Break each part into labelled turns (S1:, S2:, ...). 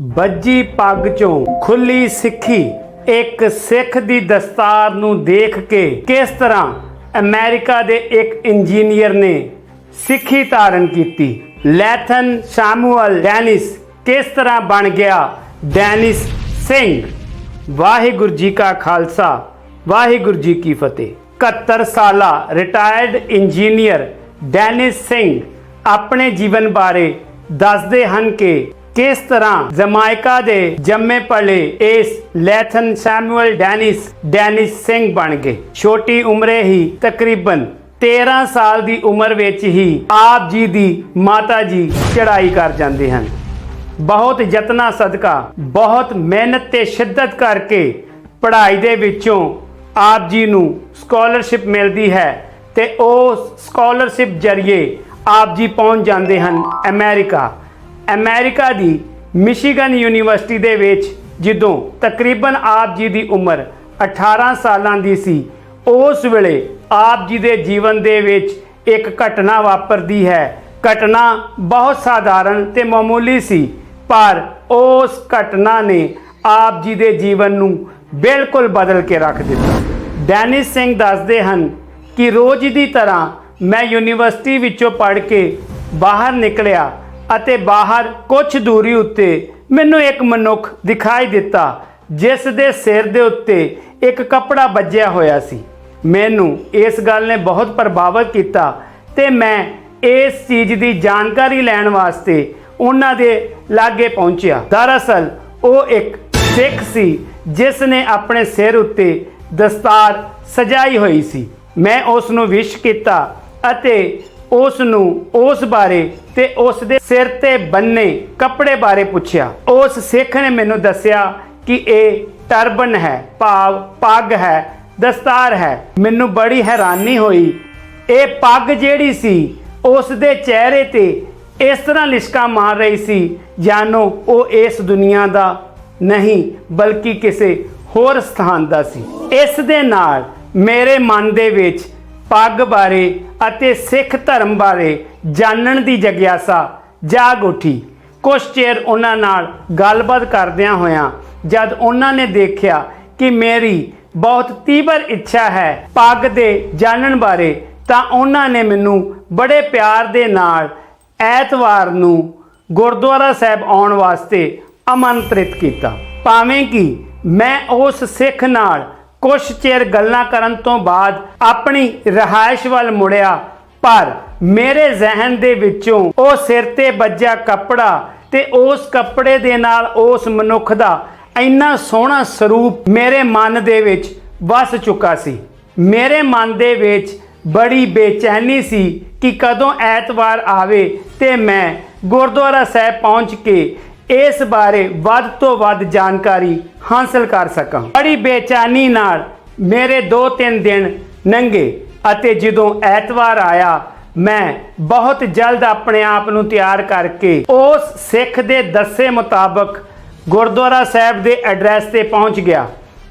S1: ਬੱਜੀ ਪੱਗ ਚੋਂ ਖੁੱਲੀ ਸਿੱਖੀ। ਇੱਕ ਸਿੱਖ ਦੀ ਦਸਤਾਰ ਨੂੰ ਦੇਖ ਕੇ ਕਿਸ ਤਰ੍ਹਾਂ ਅਮਰੀਕਾ ਦੇ ਇੱਕ ਇੰਜੀਨੀਅਰ ਨੇ ਸਿੱਖੀ ਧਾਰਨ ਕੀਤੀ। ਲੈਥਨ ਸ਼ੈਮੂਅਲ ਡੈਨਿਸ ਕਿਸ ਤਰ੍ਹਾਂ ਬਣ ਗਿਆ? ਡੈਨਿਸ ਸਿੰਘ। ਵਾਹਿਗੁਰੂ ਜੀ ਕਾ ਖਾਲਸਾ, ਵਾਹਿਗੁਰੂ ਜੀ ਕੀ ਫਤਿਹ। 71 ਸਾਲਾ ਰਿਟਾਇਰਡ ਇੰਜੀਨੀਅਰ ਡੈਨਿਸ ਸਿੰਘ ਆਪਣੇ ਜੀਵਨ ਬਾਰੇ ਦੱਸਦੇ ਹਨ ਕਿ ਕਿਸ ਤਰ੍ਹਾਂ ਜਮਾਇਕਾ ਦੇ ਜੰਮੇ ਪਲੇ ਇਸ Lathan Samuel Dennis Dennis Singh ਬਣ ਗਏ। ਛੋਟੀ ਉਮਰੇ ਹੀ ਤਕਰੀਬਨ 13 ਸਾਲ ਦੀ ਉਮਰ ਵਿੱਚ ਹੀ ਆਪ ਜੀ ਦੀ ਮਾਤਾ ਜੀ ਚੜ੍ਹਾਈ ਕਰ ਜਾਂਦੇ ਹਨ। ਬਹੁਤ ਯਤਨਾ ਸਦਕਾ, ਬਹੁਤ ਮਿਹਨਤ ਤੇ ਸ਼ਿੱਦਤ ਕਰਕੇ ਪੜ੍ਹਾਈ ਦੇ ਵਿੱਚੋਂ ਆਪ ਜੀ ਨੂੰ ਸਕਾਲਰਸ਼ਿਪ ਮਿਲਦੀ ਹੈ ਤੇ ਉਹ ਸਕਾਲਰਸ਼ਿਪ ਜਰੀਏ ਆਪ ਜੀ ਪਹੁੰਚ ਜਾਂਦੇ ਹਨ ਅਮਰੀਕਾ। ਅਮਰੀਕਾ ਦੀ ਮਿਸ਼ੀਗਨ ਯੂਨੀਵਰਸਿਟੀ ਦੇ ਵਿੱਚ ਜਦੋਂ ਤਕਰੀਬਨ ਆਪ ਜੀ ਦੀ ਉਮਰ 18 ਸਾਲਾਂ ਦੀ ਸੀ, ਉਸ ਵੇਲੇ ਆਪ ਜੀ ਦੇ ਜੀਵਨ ਦੇ ਵਿੱਚ ਇੱਕ ਘਟਨਾ ਵਾਪਰਦੀ ਹੈ। ਘਟਨਾ ਬਹੁਤ ਸਾਧਾਰਨ ਤੇ ਮਾਮੂਲੀ ਸੀ, ਪਰ ਉਸ ਘਟਨਾ ਨੇ ਆਪ ਜੀ ਦੇ ਜੀਵਨ ਨੂੰ ਬਿਲਕੁਲ ਬਦਲ ਕੇ ਰੱਖ ਦਿੱਤਾ। ਡੈਨਿਸ ਸਿੰਘ ਦੱਸਦੇ ਹਨ ਕਿ ਰੋਜ਼ ਦੀ ਤਰ੍ਹਾਂ ਮੈਂ ਯੂਨੀਵਰਸਿਟੀ ਵਿੱਚੋਂ ਪੜ੍ਹ ਕੇ ਬਾਹਰ ਨਿਕਲਿਆ ਅਤੇ ਬਾਹਰ ਕੁਝ ਦੂਰੀ ਉੱਤੇ ਮੈਨੂੰ ਇੱਕ ਮਨੁੱਖ ਦਿਖਾਈ ਦਿੱਤਾ, ਜਿਸ ਦੇ ਸਿਰ ਦੇ ਉੱਤੇ ਇੱਕ ਕੱਪੜਾ ਵੱਜਿਆ ਹੋਇਆ ਸੀ। ਮੈਨੂੰ ਇਸ ਗੱਲ ਨੇ ਬਹੁਤ ਪ੍ਰਭਾਵਿਤ ਕੀਤਾ ਤੇ ਮੈਂ ਇਸ ਚੀਜ਼ ਦੀ ਜਾਣਕਾਰੀ ਲੈਣ ਵਾਸਤੇ ਉਹਨਾਂ ਦੇ ਲਾਗੇ ਪਹੁੰਚਿਆ। ਦਰਅਸਲ, ਉਹ ਇੱਕ ਸਿੱਖ ਸੀ, ਜਿਸ ਨੇ ਆਪਣੇ ਸਿਰ ਉੱਤੇ ਦਸਤਾਰ ਸਜਾਈ ਹੋਈ ਸੀ। ਮੈਂ ਉਸ ਨੂੰ ਵਿਸ਼ ਕੀਤਾ ਅਤੇ ਉਸ ਨੂੰ ਉਸ ਬਾਰੇ ਤੇ ਉਸ ਦੇ ਸਿਰ ਤੇ ਬੰਨੇ ਕੱਪੜੇ ਬਾਰੇ ਪੁੱਛਿਆ। ਉਸ ਸਿੱਖ ਨੇ ਮੈਨੂੰ ਦੱਸਿਆ ਕਿ ਇਹ ਟਰਬਨ ਹੈ, ਭਾਵ ਪੱਗ ਹੈ, ਦਸਤਾਰ ਹੈ। ਮੈਨੂੰ ਬੜੀ ਹੈਰਾਨੀ ਹੋਈ। ਇਹ ਪੱਗ ਜਿਹੜੀ ਸੀ ਉਸ ਦੇ ਚਿਹਰੇ ਤੇ ਇਸ ਤਰ੍ਹਾਂ ਲਿਸ਼ਕਾ ਮਾਰ ਰਹੀ ਸੀ ਜਾਨੋ ਉਹ ਇਸ ਦੁਨੀਆ ਦਾ ਨਹੀਂ, ਬਲਕਿ ਕਿਸੇ ਹੋਰ ਸਥਾਨ ਦਾ ਸੀ। ਇਸ ਦੇ ਨਾਲ ਮੇਰੇ ਮਨ ਦੇ ਵਿੱਚ ਪੱਗ ਬਾਰੇ ਅਤੇ ਸਿੱਖ ਧਰਮ ਬਾਰੇ ਜਾਣਨ ਦੀ ਜਗਿਆਸਾ। ਜਾਗ ਉੱਠੀ। ਕੁਝ ਚਿਰ ਉਹਨਾਂ ਨਾਲ ਗੱਲਬਾਤ ਕਰਦਿਆਂ ਹੋਇਆਂ ਜਦ ਉਹਨਾਂ ਨੇ ਦੇਖਿਆ ਕਿ ਮੇਰੀ ਬਹੁਤ ਤੀਬਰ ਇੱਛਾ ਹੈ ਪੱਗ ਦੇ ਜਾਣਨ ਬਾਰੇ, ਤਾਂ ਉਹਨਾਂ ਨੇ ਮੈਨੂੰ ਬੜੇ ਪਿਆਰ ਦੇ ਨਾਲ ਐਤਵਾਰ ਨੂੰ ਗੁਰਦੁਆਰਾ ਸਾਹਿਬ ਆਉਣ ਵਾਸਤੇ ਆਮੰਤਰਿਤ ਕੀਤਾ। ਭਾਵੇਂ ਕਿ ਮੈਂ ਉਸ ਸਿੱਖ ਨਾਲ ਕੁਝ ਚਿਰ ਗੱਲਾਂ ਕਰਨ ਤੋਂ ਬਾਅਦ ਆਪਣੀ ਰਹਾਇਸ਼ ਵੱਲ ਮੁੜਿਆ, ਪਰ ਮੇਰੇ ਜ਼ਿਹਨ ਦੇ ਵਿੱਚੋਂ ਉਹ ਸਿਰ ਤੇ ਵੱਜਿਆ ਕੱਪੜਾ ਤੇ ਉਸ ਕੱਪੜੇ ਦੇ ਨਾਲ ਉਸ ਮਨੁੱਖ ਦਾ ਇੰਨਾ ਸੋਹਣਾ ਸਰੂਪ ਮੇਰੇ ਮਨ ਦੇ ਵਿੱਚ ਵਸ ਚੁੱਕਾ ਸੀ। ਮੇਰੇ ਮਨ ਦੇ ਵਿੱਚ ਬੜੀ ਬੇਚੈਨੀ ਸੀ ਕਿ ਕਦੋਂ ਐਤਵਾਰ ਆਵੇ ਤੇ ਮੈਂ ਗੁਰਦੁਆਰਾ ਸਾਹਿਬ ਪਹੁੰਚ ਕੇ ਇਸ ਬਾਰੇ ਵੱਧ ਤੋਂ ਵੱਧ ਜਾਣਕਾਰੀ ਹਾਸਲ ਕਰ ਸਕਾਂ। ਬੜੀ ਬੇਚੈਨੀ ਨਾਲ ਮੇਰੇ 2-3 ਦਿਨ ਲੰਘੇ ਅਤੇ ਜਦੋਂ ਐਤਵਾਰ ਆਇਆ, ਮੈਂ ਬਹੁਤ ਜਲਦ ਆਪਣੇ ਆਪ ਨੂੰ ਤਿਆਰ ਕਰਕੇ ਉਸ ਸਿੱਖ ਦੇ ਦੱਸੇ ਮੁਤਾਬਕ ਗੁਰਦੁਆਰਾ ਸਾਹਿਬ ਦੇ ਐਡਰੈਸ ਤੇ ਪਹੁੰਚ ਗਿਆ।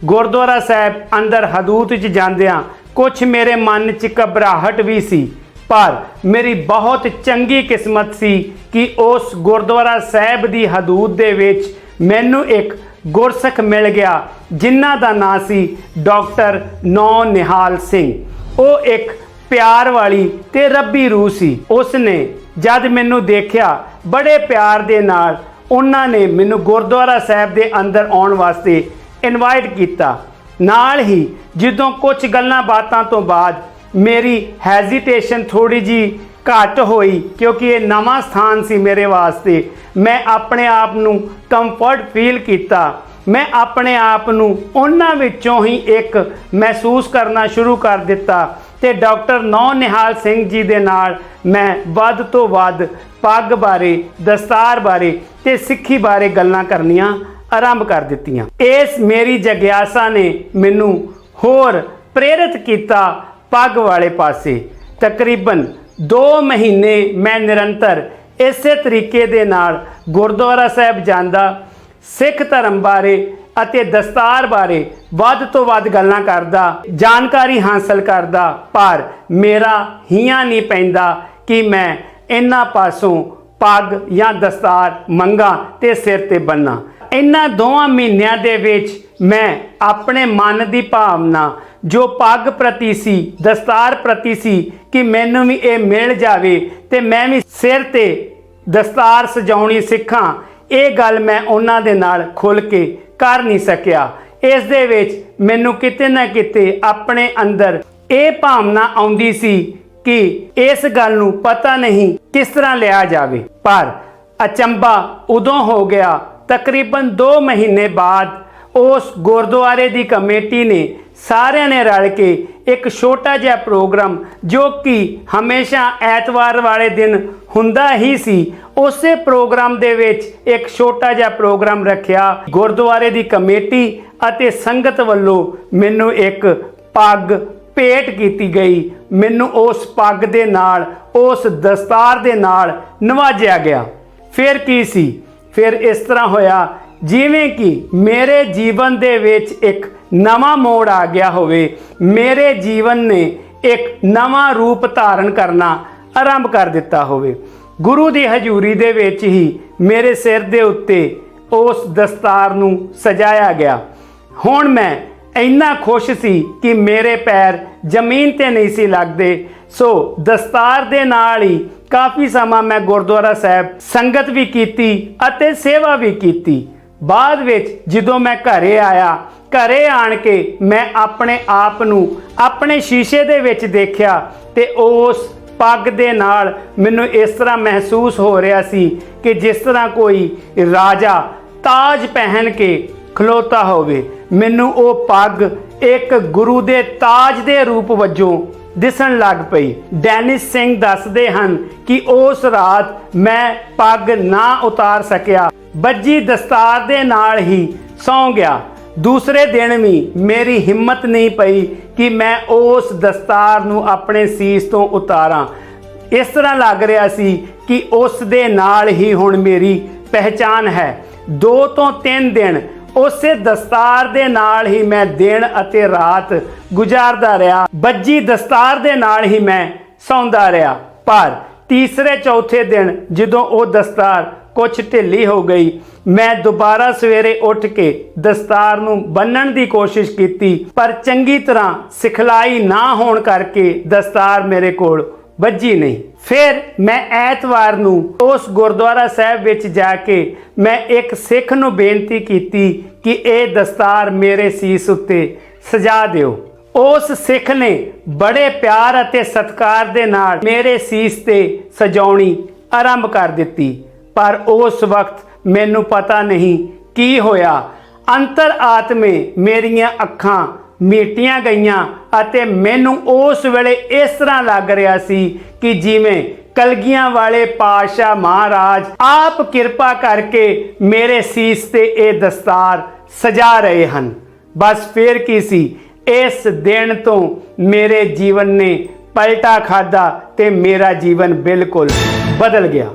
S1: ਗੁਰਦੁਆਰਾ ਸਾਹਿਬ ਅੰਦਰ ਹਦੂਤ 'ਚ ਜਾਂਦਿਆਂ ਕੁਝ ਮੇਰੇ ਮਨ 'ਚ ਘਬਰਾਹਟ ਵੀ ਸੀ। ਪਰ ਮੇਰੀ ਬਹੁਤ ਚੰਗੀ ਕਿਸਮਤ ਸੀ ਕਿ ਉਸ ਗੁਰਦੁਆਰਾ ਸਾਹਿਬ ਦੀ ਹਦੂਦ ਦੇ ਵਿੱਚ ਮੈਨੂੰ ਇੱਕ ਗੁਰਸਖ ਮਿਲ ਗਿਆ, ਜਿਨ੍ਹਾਂ ਦਾ ਨਾਂ ਸੀ ਡਾਕਟਰ ਨੌ ਨਿਹਾਲ ਸਿੰਘ। ਉਹ ਇੱਕ ਪਿਆਰ ਵਾਲੀ ਤੇ ਰੱਬੀ ਰੂਹ ਸੀ। ਉਸ ਨੇ ਜਦ ਮੈਨੂੰ ਦੇਖਿਆ, ਬੜੇ ਪਿਆਰ ਦੇ ਨਾਲ ਉਹਨਾਂ ਨੇ ਮੈਨੂੰ ਗੁਰਦੁਆਰਾ ਸਾਹਿਬ ਦੇ ਅੰਦਰ ਆਉਣ ਵਾਸਤੇ ਇਨਵਾਈਟ ਕੀਤਾ। ਨਾਲ ਹੀ ਜਦੋਂ ਕੁਝ ਗੱਲਾਂ ਬਾਤਾਂ ਤੋਂ ਬਾਅਦ ਮੇਰੀ ਹੈਜ਼ਿਟੇਸ਼ਨ ਥੋੜੀ ਜੀ ਘੱਟ ਹੋਈ ਕਿਉਂਕਿ ਇਹ ਨਵਾਂ ਸਥਾਨ ਸੀ ਮੇਰੇ ਵਾਸਤੇ। ਮੈਂ ਆਪਣੇ ਆਪ ਨੂੰ ਕੰਫਰਟ ਫੀਲ ਕੀਤਾ। ਮੈਂ ਆਪਣੇ ਆਪ ਨੂੰ ਉਹਨਾਂ ਵਿੱਚੋਂ ਹੀ ਇੱਕ ਮਹਿਸੂਸ ਕਰਨਾ ਸ਼ੁਰੂ ਕਰ ਦਿੱਤਾ ਤੇ ਡਾਕਟਰ ਨੌ ਨਿਹਾਲ ਸਿੰਘ ਜੀ ਦੇ ਨਾਲ ਮੈਂ ਵੱਧ ਤੋਂ ਵੱਧ ਪੱਗ ਬਾਰੇ, ਦਸਤਾਰ ਬਾਰੇ ਤੇ ਸਿੱਖੀ ਬਾਰੇ ਗੱਲਾਂ ਕਰਨੀਆਂ ਆਰੰਭ ਕਰ ਦਿੱਤੀਆਂ। ਇਸ ਮੇਰੀ ਜਗਿਆਸਾ ਨੇ ਮੈਨੂੰ ਹੋਰ ਪ੍ਰੇਰਿਤ ਕੀਤਾ ਪੱਗ ਵਾਲੇ ਪਾਸੇ। ਤਕਰੀਬਨ 2 ਮਹੀਨੇ ਮੈਂ ਨਿਰੰਤਰ ਇਸੇ ਤਰੀਕੇ ਦੇ ਨਾਲ ਗੁਰਦੁਆਰਾ ਸਾਹਿਬ ਜਾਂਦਾ, ਸਿੱਖ ਧਰਮ ਬਾਰੇ ਅਤੇ ਦਸਤਾਰ ਬਾਰੇ ਵੱਧ ਤੋਂ ਵੱਧ ਗੱਲਾਂ ਕਰਦਾ, ਜਾਣਕਾਰੀ ਹਾਸਲ ਕਰਦਾ, ਪਰ ਮੇਰਾ ਹੀਆਂ ਨਹੀਂ ਪੈਂਦਾ ਕਿ ਮੈਂ ਇਹਨਾਂ ਪਾਸੋਂ ਪੱਗ ਜਾਂ ਦਸਤਾਰ ਮੰਗਾ ਤੇ ਸਿਰ ਤੇ ਬੰਨਾ ਇਹਨਾਂ ਦੋਵਾਂ ਮਹੀਨਿਆਂ ਦੇ ਵਿੱਚ ਮੈਂ ਆਪਣੇ ਮਨ ਦੀ ਭਾਵਨਾ, ਜੋ ਪੱਗ ਪ੍ਰਤੀ ਸੀ, ਦਸਤਾਰ ਪ੍ਰਤੀ ਸੀ, ਕਿ ਮੈਨੂੰ ਵੀ ਇਹ ਮਿਲ ਜਾਵੇ ਤੇ ਮੈਂ ਵੀ ਸਿਰ ਤੇ ਦਸਤਾਰ ਸਜਾਉਣੀ ਸਿੱਖਾਂ। ਇਹ ਗੱਲ ਮੈਂ ਉਹਨਾਂ ਦੇ ਨਾਲ ਖੁੱਲ ਕੇ ਕਰ ਨਹੀਂ ਸਕਿਆ। ਇਸ ਦੇ ਵਿੱਚ ਮੈਨੂੰ ਕਿਤੇ ਨਾ ਕਿਤੇ ਆਪਣੇ ਅੰਦਰ ਇਹ ਭਾਵਨਾ ਆਉਂਦੀ ਸੀ ਕਿ ਇਸ ਗੱਲ ਨੂੰ ਪਤਾ ਨਹੀਂ ਕਿਸ ਤਰ੍ਹਾਂ ਲਿਆ ਜਾਵੇ। ਪਰ ਅਚੰਬਾ ਉਦੋਂ ਹੋ ਗਿਆ ਤਕਰੀਬਨ 2 ਮਹੀਨੇ ਬਾਅਦ ਉਸ ਗੁਰਦੁਆਰੇ ਦੀ ਕਮੇਟੀ ਨੇ ਸਾਰਿਆਂ ਨੇ ਰਲ ਕੇ ਇੱਕ ਛੋਟਾ ਜਿਹਾ ਪ੍ਰੋਗਰਾਮ ਜੋ ਕਿ ਹਮੇਸ਼ਾ ਐਤਵਾਰ ਵਾਲੇ ਦਿਨ ਹੁੰਦਾ ਹੀ ਸੀ, ਉਸੇ ਪ੍ਰੋਗਰਾਮ ਦੇ ਵਿੱਚ ਇੱਕ ਛੋਟਾ ਜਿਹਾ ਪ੍ਰੋਗਰਾਮ ਰੱਖਿਆ। ਗੁਰਦੁਆਰੇ ਦੀ ਕਮੇਟੀ ਅਤੇ ਸੰਗਤ ਵੱਲੋਂ ਮੈਨੂੰ ਇੱਕ ਪੱਗ ਭੇਟ ਕੀਤੀ ਗਈ। ਮੈਨੂੰ ਉਸ ਪੱਗ ਦੇ ਨਾਲ, ਉਸ ਦਸਤਾਰ ਦੇ ਨਾਲ ਨਵਾਜਿਆ ਗਿਆ। ਫਿਰ ਕੀ ਸੀ? ਫਿਰ ਇਸ ਤਰ੍ਹਾਂ ਹੋਇਆ ਜਿਵੇਂ ਕਿ ਮੇਰੇ ਜੀਵਨ ਦੇ ਵਿੱਚ ਇੱਕ ਨਵਾਂ ਮੋੜ ਆ ਗਿਆ ਹੋਵੇ, ਮੇਰੇ ਜੀਵਨ ਨੇ ਇੱਕ ਨਵਾਂ ਰੂਪ ਧਾਰਨ ਕਰਨਾ ਆਰੰਭ ਕਰ ਦਿੱਤਾ ਹੋਵੇ। ਗੁਰੂ ਦੀ ਹਜ਼ੂਰੀ ਦੇ ਵਿੱਚ ਹੀ ਮੇਰੇ ਸਿਰ ਦੇ ਉੱਤੇ ਉਸ ਦਸਤਾਰ ਨੂੰ ਸਜਾਇਆ ਗਿਆ। ਹੁਣ ਮੈਂ ਇੰਨਾ ਖੁਸ਼ ਸੀ ਕਿ ਮੇਰੇ ਪੈਰ ਜ਼ਮੀਨ ਤੇ ਨਹੀਂ ਸੀ ਲੱਗਦੇ, ਸੋ ਦਸਤਾਰ ਦੇ ਨਾਲ ਹੀ ਕਾਫੀ ਸਮਾਂ ਮੈਂ ਗੁਰਦੁਆਰਾ ਸਾਹਿਬ ਸੰਗਤ ਵੀ ਕੀਤੀ ਅਤੇ ਸੇਵਾ ਵੀ ਕੀਤੀ। ਬਾਅਦ ਵਿੱਚ ਜਦੋਂ ਮੈਂ ਘਰੇ ਆਇਆ, ਘਰੇ ਆਣ ਕੇ ਮੈਂ ਆਪਣੇ ਆਪ ਨੂੰ ਆਪਣੇ ਸ਼ੀਸ਼ੇ ਦੇ ਵਿੱਚ ਦੇਖਿਆ ਤੇ ਉਸ ਪੱਗ ਦੇ ਨਾਲ ਮੈਨੂੰ ਇਸ ਤਰ੍ਹਾਂ ਮਹਿਸੂਸ ਹੋ ਰਿਹਾ ਸੀ ਕਿ ਜਿਸ ਤਰ੍ਹਾਂ ਕੋਈ ਰਾਜਾ ਤਾਜ ਪਹਿਨ ਕੇ ਖਲੋਤਾ ਹੋਵੇ, ਮੈਨੂੰ ਉਹ ਪੱਗ ਇੱਕ ਗੁਰੂ ਦੇ ਤਾਜ ਦੇ ਰੂਪ ਵਜੋਂ ਦਿਸਣ ਲੱਗ ਪਈ। ਡੈਨਿਸ ਸਿੰਘ ਦੱਸਦੇ ਹਨ ਕਿ ਉਸ ਰਾਤ ਮੈਂ ਪੱਗ ਨਾ ਉਤਾਰ ਸਕਿਆ। ਬੱਜੀ ਦਸਤਾਰ ਦੇ ਨਾਲ ਹੀ ਸੌਂ ਗਿਆ। ਦੂਸਰੇ ਦਿਨ ਵੀ ਮੇਰੀ ਹਿੰਮਤ ਨਹੀਂ ਪਈ ਕਿ ਮੈਂ ਉਸ ਦਸਤਾਰ ਨੂੰ ਆਪਣੇ ਸੀਸ ਤੋਂ ਉਤਾਰਾਂ। ਇਸ ਤਰ੍ਹਾਂ ਲੱਗ ਰਿਹਾ ਸੀ ਕਿ ਉਸ ਦੇ ਨਾਲ ਹੀ ਹੁਣ ਮੇਰੀ ਪਹਿਚਾਨ ਹੈ। ਦੋ ਤੋਂ ਤਿੰਨ ਦਿਨ ਉਸੇ ਦਸਤਾਰ ਦੇ ਨਾਲ ਹੀ ਮੈਂ ਦਿਨ ਅਤੇ ਰਾਤ ਗੁਜ਼ਾਰਦਾ ਰਿਹਾ। ਬੱਜੀ ਦਸਤਾਰ ਦੇ ਨਾਲ ਹੀ ਮੈਂ ਸੌਂਦਾ ਰਿਹਾ। ਪਰ ਤੀਸਰੇ ਚੌਥੇ ਦਿਨ ਜਦੋਂ ਉਹ ਦਸਤਾਰ ਕੁਛ ਢਿੱਲੀ ਹੋ ਗਈ। ਮੈਂ ਦੁਬਾਰਾ ਸਵੇਰੇ ਉੱਠ ਕੇ ਦਸਤਾਰ ਨੂੰ ਬੰਨਣ ਦੀ ਕੋਸ਼ਿਸ਼ ਕੀਤੀ, ਪਰ ਚੰਗੀ ਤਰ੍ਹਾਂ ਸਿਖਲਾਈ ਨਾ ਹੋਣ ਕਰਕੇ ਦਸਤਾਰ ਮੇਰੇ ਕੋਲ ਵੱਜੀ ਨਹੀਂ। ਫਿਰ ਮੈਂ ਐਤਵਾਰ ਨੂੰ ਉਸ ਗੁਰਦੁਆਰਾ ਸਾਹਿਬ ਵਿੱਚ ਜਾ ਕੇ ਮੈਂ ਇੱਕ ਸਿੱਖ ਨੂੰ ਬੇਨਤੀ ਕੀਤੀ ਕਿ ਇਹ ਦਸਤਾਰ ਮੇਰੇ ਸੀਸ ਉੱਤੇ ਸਜਾ ਦਿਓ। ਉਸ ਸਿੱਖ ਨੇ ਬੜੇ ਪਿਆਰ ਅਤੇ ਸਤਿਕਾਰ ਦੇ ਨਾਲ ਮੇਰੇ ਸੀਸ ਤੇ ਸਜਾਉਣੀ ਆਰੰਭ ਕਰ ਦਿੱਤੀ। ਪਰ ਉਸ ਵਕਤ ਮੈਨੂੰ ਪਤਾ ਨਹੀਂ ਕੀ ਹੋਇਆ। ਅੰਤਰ ਆਤਮੇ ਮੇਰੀਆਂ ਅੱਖਾਂ ਮੀਟੀਆਂ ਗਈਆਂ ਅਤੇ ਮੈਨੂੰ ਉਸ ਵੇਲੇ ਇਸ ਤਰ੍ਹਾਂ ਲੱਗ ਰਿਹਾ ਸੀ ਕਿ ਜਿਵੇਂ ਕਲਗੀਆਂ ਵਾਲੇ ਪਾਤਸ਼ਾਹ ਮਹਾਰਾਜ ਆਪ ਕਿਰਪਾ ਕਰਕੇ ਮੇਰੇ ਸੀਸ ਤੇ ਇਹ ਦਸਤਾਰ ਸਜਾ ਰਹੇ ਹਨ। ਬਸ ਫੇਰ ਕੀ ਸੀ? ਇਸ ਦਿਨ ਤੋਂ ਮੇਰੇ ਜੀਵਨ ਨੇ ਪਲਟਾ ਖਾਦਾ ਤੇ ਮੇਰਾ ਜੀਵਨ ਬਿਲਕੁਲ ਬਦਲ ਗਿਆ।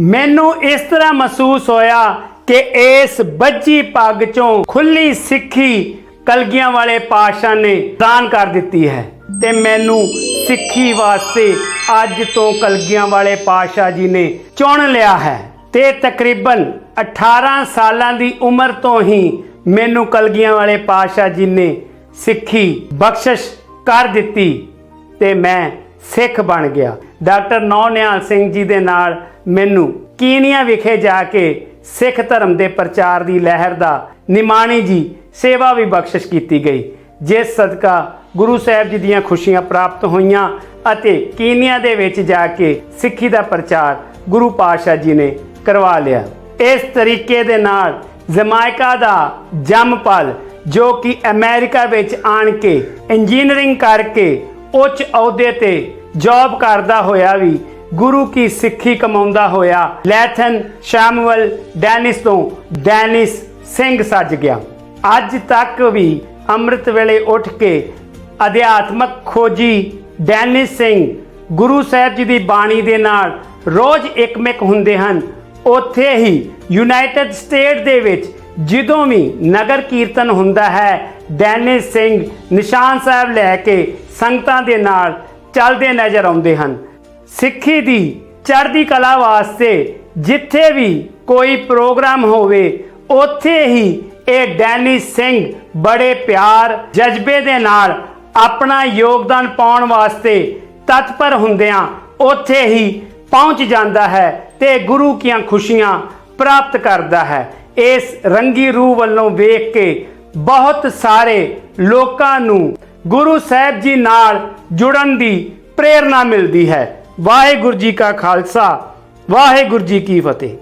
S1: ਮੈਨੂੰ ਇਸ ਤਰ੍ਹਾਂ ਮਹਿਸੂਸ ਹੋਇਆ ਕਿ ਇਸ ਬੱਜੀ ਪੱਗ ਚੋਂ ਖੁੱਲੀ ਸਿੱਖੀ ਕਲਗੀਆਂ ਵਾਲੇ ਪਾਤਸ਼ਾਹ ਨੇ ਦਾਨ ਕਰ ਦਿੱਤੀ ਹੈ ਤੇ ਮੈਨੂੰ ਸਿੱਖੀ ਵਾਸਤੇ ਅੱਜ ਤੋਂ ਕਲਗੀਆਂ ਵਾਲੇ ਪਾਤਸ਼ਾਹ ਜੀ ਨੇ ਚੁਣ ਲਿਆ ਹੈ। ਤੇ ਤਕਰੀਬਨ 18 ਸਾਲਾਂ ਦੀ ਉਮਰ ਤੋਂ ਹੀ ਮੈਨੂੰ ਕਲਗੀਆਂ ਵਾਲੇ ਪਾਤਸ਼ਾਹ ਜੀ ਨੇ ਸਿੱਖੀ ਬਖਸ਼ਿਸ਼ ਕਰ ਦਿੱਤੀ ਤੇ ਮੈਂ ਸਿੱਖ ਬਣ ਗਿਆ। ਡਾਕਟਰ ਨੌਨਿਆਲ ਸਿੰਘ ਜੀ ਦੇ ਨਾਲ ਮੈਨੂੰ ਕੀਨੀਆ ਵਿਖੇ ਜਾ ਕੇ ਸਿੱਖ ਧਰਮ ਦੇ ਪ੍ਰਚਾਰ ਦੀ ਲਹਿਰ ਦਾ ਨਿਮਾਣੀ ਜੀ ਸੇਵਾ ਵੀ ਬਖਸ਼ਿਸ਼ ਕੀਤੀ ਗਈ, ਜਿਸ ਸਦਕਾ ਗੁਰੂ ਸਾਹਿਬ ਜੀ ਦੀਆਂ ਖੁਸ਼ੀਆਂ ਪ੍ਰਾਪਤ ਹੋਈਆਂ ਅਤੇ ਕੀਨੀਆ ਦੇ ਵਿੱਚ ਜਾ ਕੇ ਸਿੱਖੀ ਦਾ ਪ੍ਰਚਾਰ ਗੁਰੂ ਪਾਤਸ਼ਾਹ ਜੀ ਨੇ ਕਰਵਾ ਲਿਆ। ਇਸ ਤਰੀਕੇ ਦੇ ਨਾਲ ਜਮਾਇਕਾ ਦਾ ਜੰਮਪਲ ਜੋ ਕਿ ਅਮਰੀਕਾ ਵਿੱਚ ਆਣ ਕੇ ਇੰਜੀਨੀਅਰਿੰਗ ਕਰਕੇ ਉੱਚ ਅਹੁਦੇ ਤੇ ਜੌਬ ਕਰਦਾ ਹੋਇਆ ਵੀ, ਗੁਰੂ ਕੀ ਸਿੱਖੀ ਕਮਾਉਂਦਾ ਹੋਇਆ, ਲੈਥਨ ਸ਼ੈਮੂਅਲ ਡੈਨਿਸ ਤੋਂ ਡੈਨਿਸ ਸਿੰਘ ਸੱਜ ਗਿਆ। ਅੱਜ ਤੱਕ ਵੀ ਅੰਮ੍ਰਿਤ ਵੇਲੇ ਉੱਠ ਕੇ ਅਧਿਆਤਮਕ ਖੋਜੀ ਡੈਨਿਸ ਸਿੰਘ ਗੁਰੂ ਸਾਹਿਬ ਜੀ ਦੀ ਬਾਣੀ ਦੇ ਨਾਲ ਰੋਜ਼ ਇੱਕਮਿਕ ਹੁੰਦੇ ਹਨ। ਉੱਥੇ ਹੀ ਯੂਨਾਈਟਿਡ ਸਟੇਟ ਦੇ ਵਿੱਚ ਜਦੋਂ ਵੀ ਨਗਰ ਕੀਰਤਨ ਹੁੰਦਾ ਹੈ, ਡੈਨਿਸ ਸਿੰਘ ਨਿਸ਼ਾਨ ਸਾਹਿਬ ਲੈ ਕੇ ਸੰਗਤਾਂ ਦੇ ਨਾਲ ਚੱਲਦੇ ਨਜ਼ਰ ਆਉਂਦੇ ਹਨ। ਸਿੱਖੀ ਦੀ ਚੜ੍ਹਦੀ ਕਲਾ ਵਾਸਤੇ ਜਿੱਥੇ ਵੀ ਕੋਈ ਪ੍ਰੋਗਰਾਮ ਹੋਵੇ, ਉੱਥੇ ਹੀ ਇਹ ਡੈਨੀ ਸਿੰਘ ਬੜੇ ਪਿਆਰ, ਜਜ਼ਬੇ ਦੇ ਨਾਲ ਆਪਣਾ ਯੋਗਦਾਨ ਪਾਉਣ ਵਾਸਤੇ ਤਤਪਰ ਹੁੰਦਿਆਂ ਉੱਥੇ ਹੀ ਪਹੁੰਚ ਜਾਂਦਾ ਹੈ ਤੇ ਗੁਰੂ ਕੀਆਂ ਖੁਸ਼ੀਆਂ ਪ੍ਰਾਪਤ ਕਰਦਾ ਹੈ। ਇਸ ਰੰਗੀ ਰੂਹ ਵੱਲੋਂ ਵੇਖ ਕੇ ਬਹੁਤ ਸਾਰੇ ਲੋਕਾਂ ਨੂੰ ਗੁਰੂ ਸਾਹਿਬ ਜੀ ਨਾਲ ਜੁੜਨ ਦੀ ਪ੍ਰੇਰਣਾ ਮਿਲਦੀ ਹੈ। ਵਾਹਿਗੁਰੂ ਜੀ ਕਾ ਖਾਲਸਾ, ਵਾਹਿਗੁਰੂ ਜੀ ਕੀ ਫਤਿਹ।